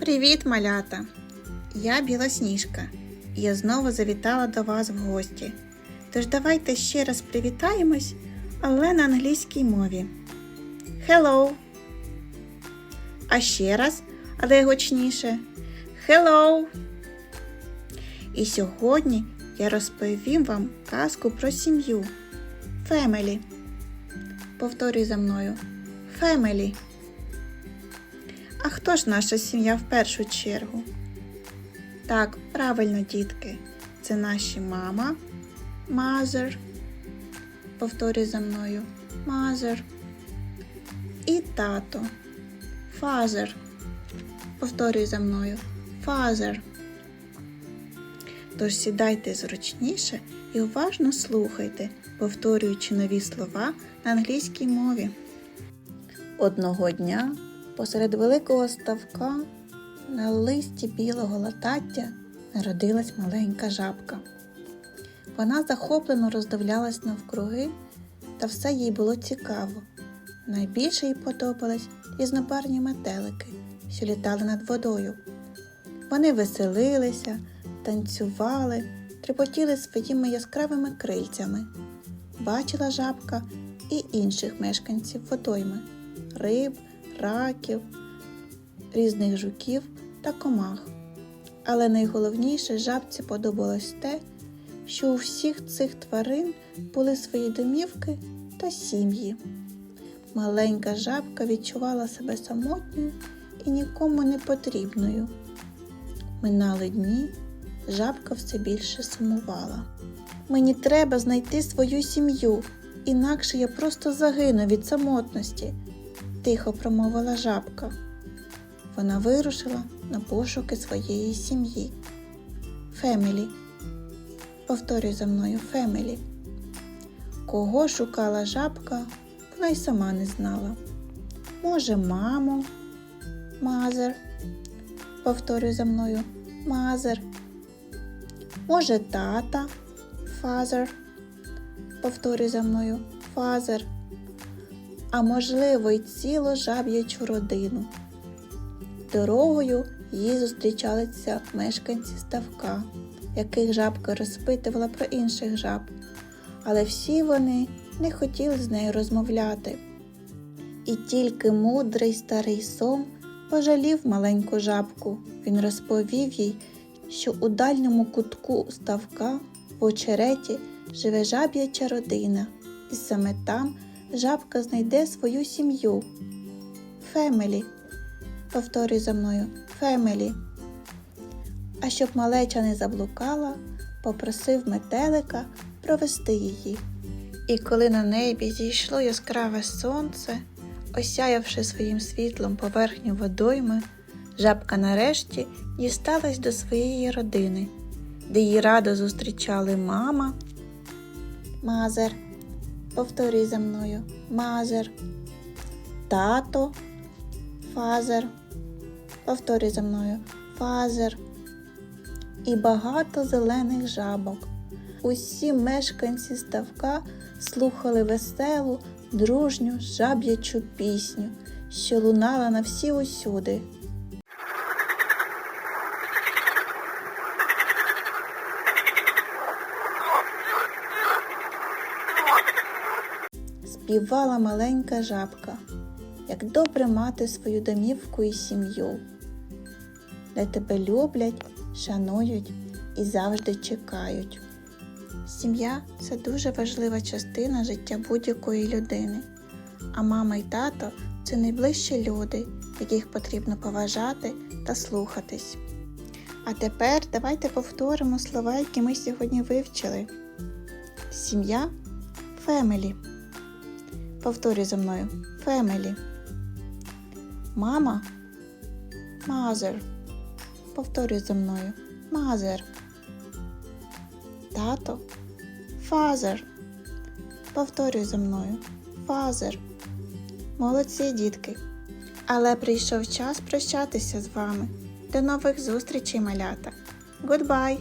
Привіт, малята! Я Білосніжка. і Я знову завітала до вас в гості. Тож давайте ще раз привітаємось, але на англійській мові. Hello! А ще раз, але гучніше. Hello! І сьогодні я розповім вам казку про сім'ю. Family. Повторюй за мною. Family. А хто ж наша сім'я в першу чергу? Так, правильно, дітки. Це наші мама, mother. Повторюй за мною. Mother. І тато. Father. Повторюй за мною. Father. Тож сідайте зручніше і уважно слухайте, повторюючи нові слова на англійській мові. Одного дня посеред великого ставка на листі білого латаття народилась маленька жабка. Вона захоплено роздивлялась навкруги, та все їй було цікаво. Найбільше їй подобались різнобарні метелики, що літали над водою. Вони веселилися, танцювали, трепотіли своїми яскравими крильцями. Бачила жабка і інших мешканців водойми риб, раків, різних жуків та комах. Але найголовніше жабці подобалось те, що у всіх цих тварин були свої домівки та сім'ї. Маленька жабка відчувала себе самотньою і нікому не потрібною. Минали дні, жабка все більше сумувала. Мені треба знайти свою сім'ю, інакше я просто загину від самотності, тихо промовила жабка. Вона вирушила на пошуки своєї сім'ї. Фемілі. Повторюй за мною Фемілі. Кого шукала жабка, вона й сама не знала. Може, маму, мазер. Повторюй за мною мазер. Може, тата, фазер. Повторюй за мною фазер. А можливо, й цілу жаб'ячу родину. Дорогою їй зустрічалися мешканці ставка, яких жабка розпитувала про інших жаб, але всі вони не хотіли з нею розмовляти. І тільки мудрий старий сом пожалів маленьку жабку. Він розповів їй, що у дальньому кутку ставка в очереті живе жаб'яча родина, і саме там жабка знайде свою сім'ю. Фемелі. Повторюй за мною Фемелі. А щоб малеча не заблукала, попросив метелика провести її. І коли на небі зійшло яскраве сонце, осяявши своїм світлом поверхню водойми, жабка нарешті дісталась до своєї родини, де її радо зустрічали мама, мазер. Повторюй за мною мазер, тато, фазер. Повторюй за мною фазер і багато зелених жабок. Усі мешканці ставка слухали веселу, дружню жаб'ячу пісню, що лунала на всі усюди. Співала маленька жабка, як добре мати свою домівку і сім'ю, де тебе люблять, шанують і завжди чекають. Сім'я це дуже важлива частина життя будь-якої людини, а мама й тато це найближчі люди, яких потрібно поважати та слухатись. А тепер давайте повторимо слова, які ми сьогодні вивчили. Сім'я family. Повторюй за мною family. Мама mother. Повторюй за мною mother. Тато father. Повторюй за мною father. Молодці дітки. Але прийшов час прощатися з вами. До нових зустрічей, малята. Goodbye!